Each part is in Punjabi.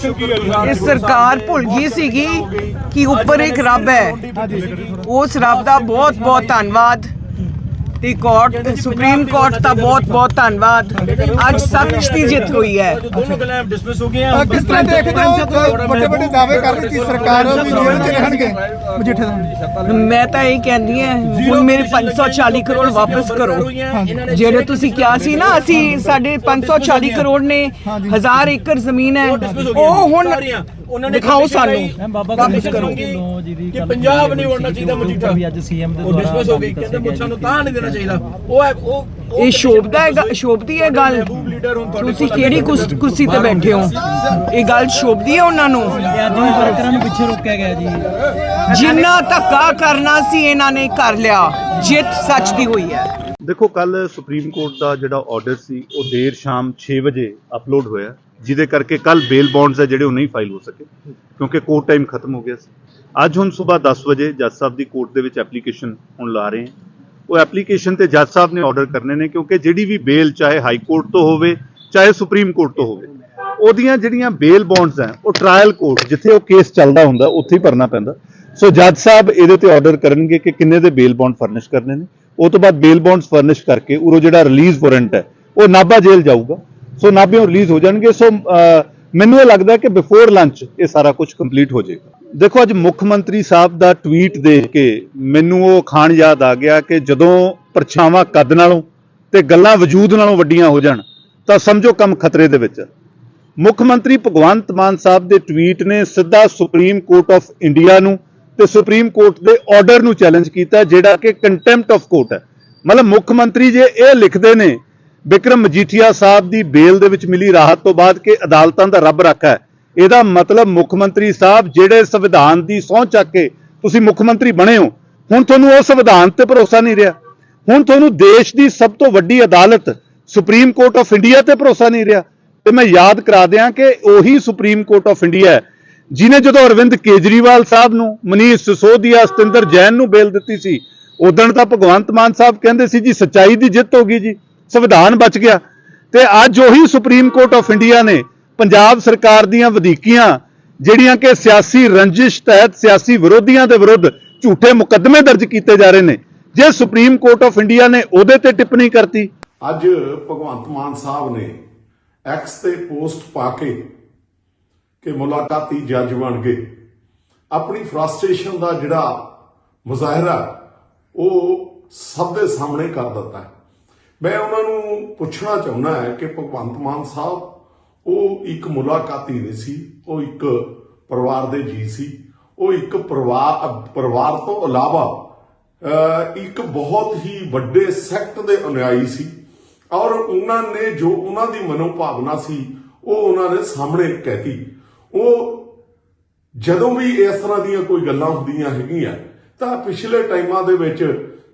ਇਹ ਸਰਕਾਰ ਭੁੱਲ ਗਈ ਸੀਗੀ ਕਿ ਉੱਪਰ ਇੱਕ ਰੱਬ ਹੈ। ਉਸ ਰੱਬ ਦਾ ਬਹੁਤ ਬਹੁਤ ਧੰਨਵਾਦ। ਤੇ ਕੋਰਟ ਸੁਪਰੀਮ ਕੋਰਟ ਦਾ ਬਹੁਤ ਬਹੁਤ ਧੰਨਵਾਦ। ਅੱਜ ਸੱਚ ਦੀ ਜਿੱਤ ਹੋਈ ਹੈ। ਦੋਨੋਂ ਗੱਲਾਂ ਡਿਸਮਿਸ ਹੋ ਗਈਆਂ ਅਹ ਕਿਸ ਤਰ੍ਹਾਂ ਦੇਖਦੇ ਹੋ? ਵੱਡੇ ਵੱਡੇ ਦਾਅਵੇ ਕਰ ਰਹੀ ਸੀ ਸਰਕਾਰ ਵੀ ਜੇਲ੍ਹ 'ਚ ਰਹਿਣਗੇ? ਮਜੀਠੇ ਦਾ ਮੈਂ ਤਾਂ ਇਹ ਕਹਿੰਦੀ ਹਾਂ ਹੁਣ ਮੇਰੇ 540 ਕਰੋੜ ਵਾਪਸ ਕਰੋ। ਜਿਹੜੇ ਤੁਸੀਂ ਕਿਹਾ ਸੀ ਨਾ ਅਸੀਂ ਸਾਡੇ 540 ਕਰੋੜ ਨੇ ਹਜ਼ਾਰ ਏਕੜ ਜ਼ਮੀਨ ਹੈ। ਉਹ ਹੁਣ ਉਹਨਾਂ ਨੇ ਦਿਖਾਓ ਸਾਨੂੰ। ਵਾਪਸ ਕਰੋ ਕਿ ਪੰਜਾਬ ਨਹੀਂ ਵੜਨਾ ਚਾਹੀਦਾ ਮਜੀਠਾ। ਵੀ ਅੱਜ ਸੀਐਮ ਦੇ ਉਹ ਡਿਸਮਿਸ ਹੋ ਗਈ ਕਹਿੰਦੇ ਮੁੱਛਾਂ ਨੂੰ ਤਾਂ ਨਹੀਂ ਦੇਣਾ ਚਾਹੀਦਾ। ਉਹ ਹੈ ਉਹ ਇਹ ਸ਼ੋਭਦਾ ਹੈ ਸ਼ੋਭਦੀ ਹੈ ਗੱਲ। ਤੁਸੀਂ ਕਿਹੜੀ ਕੁਰਸ- ਤੇ ਬੈਠੇ ਹੋ? ਇਹ ਗੱਲ ਸ਼ੋਭਦੀ ਹੈ ਉਹਨਾਂ ਨੂੰ? ਵੀ ਵਰਕਰਾਂ ਨੂੰ ਪਿੱਛੇ ਰੋਕਿਆ ਗਿਆ ਜੀ। ਜਿੰਨਾ ਧੱਕਾ ਕਰਨਾ ਸੀ ਇਹਨਾਂ ਨੇ ਕਰ ਲਿਆ। ਜਿੱਤ ਸੱਚ ਦੀ ਹੋਈ ਹੈ। ਦੇਖੋ ਕੱਲ ਸੁਪਰੀਮ ਕੋਰਟ ਦਾ ਜਿਹੜਾ ਆਰਡਰ ਸੀ ਉਹ ਦੇਰ ਸ਼ਾਮ 6 ਵਜੇ ਅਪਲੋਡ ਹੋਇਆ। ਜਿਹਦੇ ਕਰਕੇ ਕੱਲ ਬੇਲ ਬੌਂਡਸ ਹੈ ਜਿਹੜੇ ਉਹ ਨਹੀਂ ਫਾਈਲ ਹੋ ਸਕੇ, ਕਿਉਂਕਿ ਕੋਰਟ ਟਾਈਮ ਖਤਮ ਹੋ ਗਿਆ ਸੀ। ਅੱਜ ਹੁਣ ਸਵੇਰ 10 ਵਜੇ ਜੱਜ ਸਾਹਿਬ ਦੀ ਕੋਰਟ ਦੇ ਵਿੱਚ ਐਪਲੀਕੇਸ਼ਨ ਹੁਣ ਲਾ ਰਹੇ ਹਾਂ। ਉਹ ਐਪਲੀਕੇਸ਼ਨ ਤੇ ਜੱਜ ਸਾਹਿਬ ਨੇ ਆਰਡਰ ਕਰਨੇ ਨੇ, ਕਿਉਂਕਿ ਜਿਹੜੀ ਵੀ ਬੇਲ ਚਾਹੇ ਹਾਈ ਕੋਰਟ ਤੋਂ ਹੋਵੇ, ਚਾਹੇ ਸੁਪਰੀਮ ਕੋਰਟ ਤੋਂ ਹੋਵੇ, ਉਹਦੀਆਂ ਜਿਹੜੀਆਂ ਬੇਲ ਬੌਂਡਸ ਹੈ ਉਹ ਟ੍ਰਾਇਲ ਕੋਰਟ ਜਿੱਥੇ ਉਹ ਕੇਸ ਚੱਲਦਾ ਹੁੰਦਾ, ਉੱਥੇ ਹੀ ਭਰਨਾ ਪੈਂਦਾ। ਸੋ ਜੱਜ ਸਾਹਿਬ ਇਹਦੇ ਤੇ ਆਰਡਰ ਕਰਨਗੇ ਕਿ ਕਿੰਨੇ ਦੇ ਬੇਲ ਬੌਂਡ ਫਰਨਿਸ਼ ਕਰਨੇ ਨੇ। ਉਹ ਤੋਂ ਬਾਅਦ ਬੇਲ ਬੌਂਡਸ ਫਰਨਿਸ਼ ਕਰਕੇ, ਉਰੋ ਜਿਹੜਾ ਰਿਲੀਜ਼ ਵਾਰੰਟ ਹੈ, ਉਹ ਨਾਭਾ ਜੇਲ੍ਹ ਜਾਊਗਾ। ਸੋ ਨਾਭਿਓਂ ਰਿਲੀਜ਼ ਹੋ ਜਾਣਗੇ। ਸੋ ਮੈਨੂੰ ਇਹ ਲੱਗਦਾ ਕਿ ਬਿਫੋਰ ਲੰਚ ਇਹ ਸਾਰਾ ਕੁਝ ਕੰਪਲੀਟ ਹੋ ਜਾਏਗਾ। ਦੇਖੋ, ਅੱਜ ਮੁੱਖ ਮੰਤਰੀ ਸਾਹਿਬ ਦਾ ਟਵੀਟ ਦੇਖ ਕੇ ਮੈਨੂੰ ਉਹ ਖਾਨ ਯਾਦ ਆ ਗਿਆ ਕਿ ਜਦੋਂ ਪਰਛਾਵਾਂ ਕੱਦ ਨਾਲੋਂ ਤੇ ਗੱਲਾਂ ਵਜੂਦ ਨਾਲੋਂ ਵੱਡੀਆਂ ਹੋ ਜਾਣ, ਤਾਂ ਸਮਝੋ ਕੰਮ ਖਤਰੇ ਦੇ ਵਿੱਚ। ਮੁੱਖ ਮੰਤਰੀ ਭਗਵੰਤ ਮਾਨ ਸਾਹਿਬ ਦੇ ਟਵੀਟ ਨੇ ਸਿੱਧਾ ਸੁਪਰੀਮ ਕੋਰਟ ਆਫ ਇੰਡੀਆ ਨੂੰ ਤੇ ਸੁਪਰੀਮ ਕੋਰਟ ਦੇ ਆਰਡਰ ਨੂੰ ਚੈਲੰਜ ਕੀਤਾ, ਜਿਹੜਾ ਕਿ ਕੰਟੈਂਪਟ ਆਫ ਕੋਰਟ ਹੈ। ਮਤਲਬ ਮੁੱਖ ਮੰਤਰੀ ਜੇ ਇਹ ਲਿਖਦੇ ਨੇ ਵਿਕਰਮ ਮਜੀਠੀਆ ਸਾਹਿਬ ਦੀ ਬੇਲ ਦੇ ਵਿੱਚ ਮਿਲੀ ਰਾਹਤ ਤੋਂ ਬਾਅਦ ਕਿ ਅਦਾਲਤਾਂ ਦਾ ਰੱਬ ਰੱਖਾ ਹੈ। ਇਹਦਾ ਮਤਲਬ ਮੁੱਖ ਮੰਤਰੀ ਸਾਹਿਬ ਜਿਹੜੇ ਸੰਵਿਧਾਨ ਦੀ ਸਹੁੰ ਚੱਕ ਕੇ ਤੁਸੀਂ ਮੁੱਖ ਮੰਤਰੀ ਬਣੇ ਹੋ, ਹੁਣ ਤੁਹਾਨੂੰ ਉਹ ਸੰਵਿਧਾਨ ਤੇ ਭਰੋਸਾ ਨਹੀਂ ਰਿਹਾ। ਹੁਣ ਤੁਹਾਨੂੰ ਦੇਸ਼ ਦੀ ਸਭ ਤੋਂ ਵੱਡੀ ਅਦਾਲਤ, ਸੁਪਰੀਮ ਕੋਰਟ ਆਫ ਇੰਡੀਆ ਤੇ ਭਰੋਸਾ ਨਹੀਂ ਰਿਹਾ। ਤੇ ਮੈਂ ਯਾਦ ਕਰਾ ਦਿਆਂ ਕਿ ਉਹੀ ਸੁਪਰੀਮ ਕੋਰਟ ਆਫ ਇੰਡੀਆ ਹੈ ਜਿਨੇ ਜਦੋਂ ਅਰਵਿੰਦ ਕੇਜਰੀਵਾਲ ਸਾਹਿਬ ਨੂੰ, ਮਨੀਸ਼ ਸਿਸੋਦੀਆ ਸਤਿੰਦਰ ਜੈਨ ਨੂੰ ਬੇਲ ਦਿੱਤੀ ਸੀ, ਉਦੋਂ ਤਾਂ ਭਗਵੰਤ ਮਾਨ ਸਾਹਿਬ ਕਹਿੰਦੇ ਸੀ ਜੀ, ਸੱਚਾਈ ਦੀ ਜਿੱਤ ਹੋ ਗਈ ਜੀ। ਸੰਵਿਧਾਨ ਬਚ ਗਿਆ ਤੇ ਅੱਜ ਉਹੀ ਸੁਪਰੀਮ ਕੋਰਟ ਆਫ ਇੰਡੀਆ ਨੇ ਪੰਜਾਬ ਸਰਕਾਰ ਦੀਆਂ ਵਧੀਕੀਆਂ, ਜਿਹੜੀਆਂ ਕਿ ਸਿਆਸੀ ਰੰਜਿਸ਼ ਤਹਿਤ ਸਿਆਸੀ ਵਿਰੋਧੀਆਂ ਦੇ ਵਿਰੁੱਧ ਝੂਠੇ ਮੁਕੱਦਮੇ ਦਰਜ ਕੀਤੇ ਜਾ ਰਹੇ ਨੇ, ਜੇ ਸੁਪਰੀਮ ਕੋਰਟ ਆਫ ਇੰਡੀਆ ਨੇ ਉਹਦੇ ਤੇ ਟਿੱਪਣੀ ਕਰਤੀ ਅੱਜ ਭਗਵੰਤ ਮਾਨ ਸਾਹਿਬ ਨੇ ਐਕਸ ਤੇ ਪੋਸਟ ਪਾ ਕੇ ਕਿ ਮੁਲਾਕਾਤੀ ਜੱਜ ਬਣ ਗਏ ਆਪਣੀ ਫਰਸਟ੍ਰੇਸ਼ਨ ਦਾ ਜਿਹੜਾ ਮੁਜ਼ਾਹਰਾ, ਉਹ ਸਭ ਦੇ ਸਾਹਮਣੇ ਕਰ ਦਿੱਤਾ ਹੈ। ਮੈਂ ਉਹਨਾਂ ਨੂੰ ਪੁੱਛਣਾ ਚਾਹੁੰਦਾ ਹੈ ਕਿ ਭਗਵੰਤ ਮਾਨ ਸਾਹਿਬ, ਉਹ ਇੱਕ ਮੁਲਾਕਾਤੀ ਨਹੀਂ ਸੀ, ਉਹ ਇੱਕ ਪਰਿਵਾਰ ਦੇ ਜੀ ਸੀ, ਉਹ ਇੱਕ ਪਰਿਵਾਰ ਪਰਿਵਾਰ ਤੋਂ ਇਲਾਵਾ ਇੱਕ ਬਹੁਤ ਹੀ ਵੱਡੇ ਸੈਕਟ ਦੇ ਅਨੁਯਾਈ ਸੀ ਔਰ ਉਹਨਾਂ ਨੇ ਜੋ ਉਹਨਾਂ ਦੀ ਮਨੋਭਾਵਨਾ ਸੀ, ਉਹ ਉਹਨਾਂ ਨੇ ਸਾਹਮਣੇ ਕਹਿਤੀ। ਉਹ ਜਦੋਂ ਵੀ ਇਸ ਤਰ੍ਹਾਂ ਦੀਆਂ ਕੋਈ ਗੱਲਾਂ ਹੁੰਦੀਆਂ ਹੈਗੀਆਂ, ਤਾਂ ਪਿਛਲੇ ਟਾਈਮਾਂ ਦੇ ਵਿੱਚ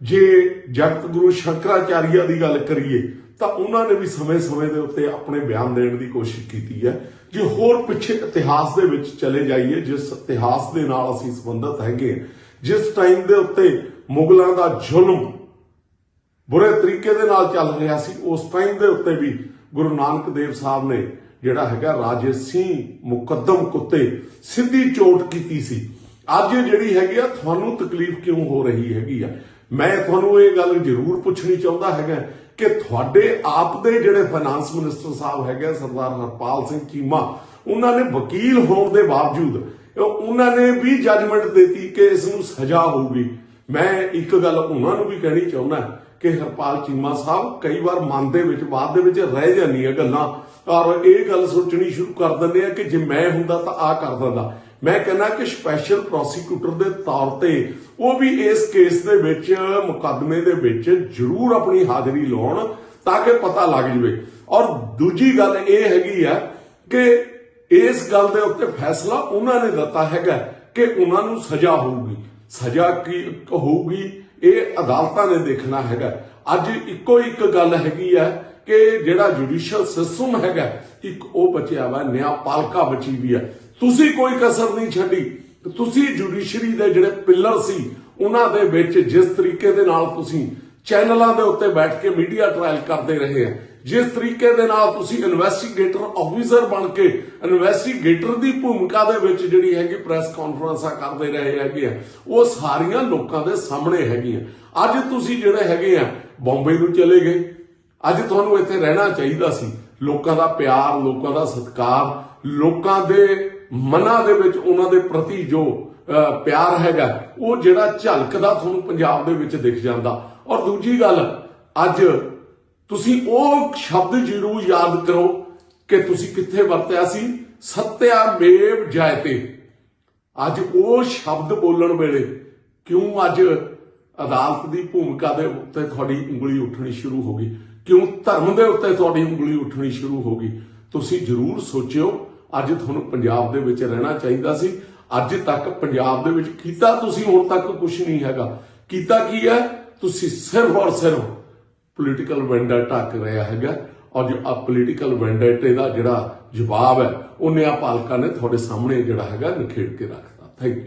ਜੇ ਜਗਤ ਗੁਰੂ ਸ਼ੰਕਰਾਚਾਰੀਆ ਦੀ ਗੱਲ ਕਰੀਏ ਤਾਂ ਉਹਨਾਂ ਨੇ ਵੀ ਸਮੇਂ-ਸਮੇਂ ਦੇ ਉੱਤੇ ਆਪਣੇ ਬਿਆਨ ਦੇਣ ਦੀ ਕੋਸ਼ਿਸ਼ ਕੀਤੀ ਹੈ। ਜੇ ਹੋਰ ਪਿੱਛੇ ਇਤਿਹਾਸ ਦੇ ਵਿੱਚ ਚਲੇ ਜਾਈਏ ਜਿਸ ਇਤਿਹਾਸ ਦੇ ਨਾਲ ਅਸੀਂ ਸੰਬੰਧਿਤ ਹੈਗੇ ਹਾਂ, ਜਿਸ ਟਾਈਮ ਦੇ ਉੱਤੇ ਮੁਗਲਾਂ ਦਾ ਜ਼ੁਲਮ ਬੁਰੇ ਤਰੀਕੇ ਦੇ ਨਾਲ ਚੱਲ ਰਿਹਾ ਸੀ ਉਸ ਟਾਈਮ ਦੇ ਉੱਤੇ ਵੀ ਗੁਰੂ ਨਾਨਕ ਦੇਵ ਸਾਹਿਬ ਨੇ ਜਿਹੜਾ ਹੈਗਾ ਰਾਜੇ ਸਿੰਘ ਮੁਕੱਦਮ ਕੁੱਤੇ ਸਿੱਧੀ ਚੋਟ ਕੀਤੀ ਸੀ। ਅੱਜ ਜਿਹੜੀ ਹੈਗੀ ਆ ਤੁਹਾਨੂੰ ਤਕਲੀਫ ਕਿਉਂ ਹੋ ਰਹੀ ਹੈਗੀ ਆ? ਮੈਂ ਤੁਹਾਨੂੰ ਇਹ ਗੱਲ ਜ਼ਰੂਰ ਪੁੱਛਣੀ ਚਾਹੁੰਦਾ ਹੈਗਾ ਕਿ ਤੁਹਾਡੇ ਆਪ ਦੇ ਜਿਹੜੇ ਫਾਈਨਾਂਸ ਮਿਨਿਸਟਰ ਸਾਹਿਬ ਹੈਗੇ ਆ, ਸਰਦਾਰ ਹਰਪਾਲ ਸਿੰਘ ਚੀਮਾ ਉਹਨਾਂ ਨੇ ਵਕੀਲ ਹੋਣ ਦੇ ਬਾਵਜੂਦ ਉਹਨਾਂ ਨੇ ਵੀ ਜੱਜਮੈਂਟ ਦਿੱਤੀ ਕਿ ਇਸ ਨੂੰ ਸਜ਼ਾ ਹੋਊਗੀ। ਮੈਂ ਇੱਕ ਗੱਲ ਉਹਨਾਂ ਨੂੰ ਵੀ ਕਹਿਣੀ ਚਾਹੁੰਦਾ ਕਿ ਹਰਪਾਲ ਚੀਮਾ ਸਾਹਿਬ ਕਈ ਵਾਰ ਮਨ ਦੇ ਵਿੱਚ ਬਾਅਦ ਦੇ ਵਿੱਚ ਰਹਿ ਜਾਂਦੀਆਂ ਗੱਲਾਂ। ਔਰ ਇਹ ਗੱਲ ਸੋਚਣੀ ਸ਼ੁਰੂ ਕਰ ਦਿੰਦੇ ਆ ਕਿ ਜੇ ਮੈਂ ਹੁੰਦਾ ਤਾਂ ਆ ਕਰ ਦਿੰਦਾ। ਮੈਂ ਕਹਿੰਦਾ ਕਿ ਸਪੈਸ਼ਲ ਪ੍ਰੋਸੀਕਿਊਟਰ ਦੇ ਤੌਰ ਤੇ ਉਹ ਵੀ ਇਸ ਕੇਸ ਦੇ ਵਿੱਚ, ਮੁਕੱਦਮੇ ਦੇ ਵਿੱਚ ਜ਼ਰੂਰ ਆਪਣੀ ਹਾਜ਼ਰੀ ਲਾਉਣ ਤਾਂ ਕਿ ਪਤਾ ਲੱਗ ਜਵੇ। ਔਰ ਦੂਜੀ ਗੱਲ ਇਹ ਹੈਗੀ ਆ ਕਿ ਇਸ ਗੱਲ ਦੇ ਉੱਤੇ ਫੈਸਲਾ ਉਹਨਾਂ ਨੇ ਦਿੱਤਾ ਹੈਗਾ ਕਿ ਉਹਨਾਂ ਨੂੰ ਸਜ਼ਾ ਹੋਊਗੀ। ਸਜ਼ਾ ਕੀ ਹੋਊਗੀ, ਇਹ ਅਦਾਲਤਾਂ ਨੇ ਦੇਖਣਾ ਹੈਗਾ। ਅੱਜ ਇੱਕੋ ਇੱਕ ਗੱਲ ਹੈਗੀ ਆ ਕਿ ਜਿਹੜਾ ਜੁਡੀਸ਼ੀਅਲ ਸਿਸਟਮ ਹੈਗਾ, ਇੱਕ ਉਹ ਬਚਿਆ ਵਾ ਨਿਆਂਪਾਲਿਕਾ ਬਚੀ ਵੀ ਆ। ਤੁਸੀਂ ਕੋਈ ਕਸਰ ਨਹੀਂ ਛੱਡੀ। ਤੁਸੀਂ ਜੁਡੀਸ਼ਰੀ ਦੇ ਜਿਹੜੇ ਪਿੱਲਰ ਸੀ, ਉਹਨਾਂ ਦੇ ਵਿੱਚ ਜਿਸ ਤਰੀਕੇ ਦੇ ਨਾਲ ਤੁਸੀਂ ਚੈਨਲਾਂ ਦੇ ਉੱਤੇ ਬੈਠ ਕੇ ਮੀਡੀਆ ਟ੍ਰਾਇਲ ਕਰਦੇ ਰਹੇ ਆ, ਜਿਸ ਤਰੀਕੇ ਦੇ ਨਾਲ ਤੁਸੀਂ ਇਨਵੈਸਟੀਗੇਟਰ ਆਫੀਸਰ ਬਣ ਕੇ ਇਨਵੈਸਟੀਗੇਟਰ ਦੀ ਭੂਮਿਕਾ ਦੇ ਵਿੱਚ ਜਿਹੜੀ ਹੈਗੀ ਪ੍ਰੈਸ ਕਾਨਫਰੰਸਾਂ ਕਰਦੇ ਰਹੇ ਹੈਗੇ ਆ, ਉਹ ਸਾਰੀਆਂ ਲੋਕਾਂ ਦੇ ਸਾਹਮਣੇ ਹੈਗੀਆਂ। ਅੱਜ ਤੁਸੀਂ ਜਿਹੜੇ ਹੈਗੇ ਆ ਬੰਬਈ ਨੂੰ ਚਲੇ ਗਏ। ਅੱਜ ਤੁਹਾਨੂੰ ਇੱਥੇ ਰਹਿਣਾ ਚਾਹੀਦਾ ਸੀ। ਲੋਕਾਂ ਦਾ ਪਿਆਰ, ਲੋਕਾਂ ਦਾ ਸਤਿਕਾਰ, ਲੋਕਾਂ ਦੇ ਮਨਾਂ ਦੇ ਵਿੱਚ ਉਹਨਾਂ ਦੇ ਪ੍ਰਤੀ ਜੋ ਅਹ, ਪਿਆਰ ਹੈਗਾ ਉਹ ਜਿਹੜਾ ਝਲਕਦਾ ਤੁਹਾਨੂੰ ਪੰਜਾਬ ਦੇ ਵਿੱਚ ਦਿਖ ਜਾਂਦਾ। ਔਰ ਦੂਜੀ ਗੱਲ ਅੱਜ ਤੁਸੀਂ ਉਹ ਸ਼ਬਦ ਜ਼ਰੂਰ ਯਾਦ ਕਰੋ ਕਿ ਤੁਸੀਂ ਕਿੱਥੇ ਵਰਤਿਆ ਸੀ? ਸਤਿਆ ਮੇਵ ਜਾਇਤੇ। ਅੱਜ ਉਹ ਸ਼ਬਦ ਬੋਲਣ ਵੇਲੇ ਕਿਉਂ ਅੱਜ ਅਦਾਲਤ ਦੀ ਭੂਮਿਕਾ ਦੇ ਉੱਤੇ ਤੁਹਾਡੀ ਉਂਗਲੀ ਉੱਠਣੀ ਸ਼ੁਰੂ ਹੋ ਗਈ? ਕਿਉਂ ਧਰਮ ਦੇ ਉੱਤੇ ਤੁਹਾਡੀ ਉਂਗਲੀ ਉੱਠਣੀ ਸ਼ੁਰੂ ਹੋ ਗਈ? ਤੁਸੀਂ ਜ਼ਰੂਰ ਸੋਚਿਓ ਅੱਜ ਤੁਹਾਨੂੰ ਪੰਜਾਬ ਦੇ ਵਿੱਚ ਰਹਿਣਾ ਚਾਹੀਦਾ ਸੀ। ਅੱਜ ਤੱਕ ਪੰਜਾਬ ਦੇ ਵਿੱਚ ਕੀਤਾ ਤੁਸੀਂ, ਹੁਣ ਤੱਕ ਕੁਝ ਨਹੀਂ ਹੈਗਾ। ਕੀਤਾ ਕੀ ਹੈ? ਤੁਸੀਂ ਸਿਰਫ ਔਰ ਸਿਰਫ ਪੋਲੀਟੀਕਲ ਵੈਂਡੇਟਾ ਕਰ ਰਿਹਾ ਹੈਗਾ। ਔਰ ਜੋ ਆ ਪੋਲੀਟੀਕਲ ਵੈਂਡੇਟੇ ਦਾ ਜਿਹੜਾ ਜਵਾਬ ਹੈ ਉਹ ਨਿਆਪਾਲਕਾ ਨੇ ਤੁਹਾਡੇ ਸਾਹਮਣੇ ਜਿਹੜਾ ਹੈਗਾ, ਨਿਖੇੜ ਕੇ ਰੱਖਤਾ। Thank you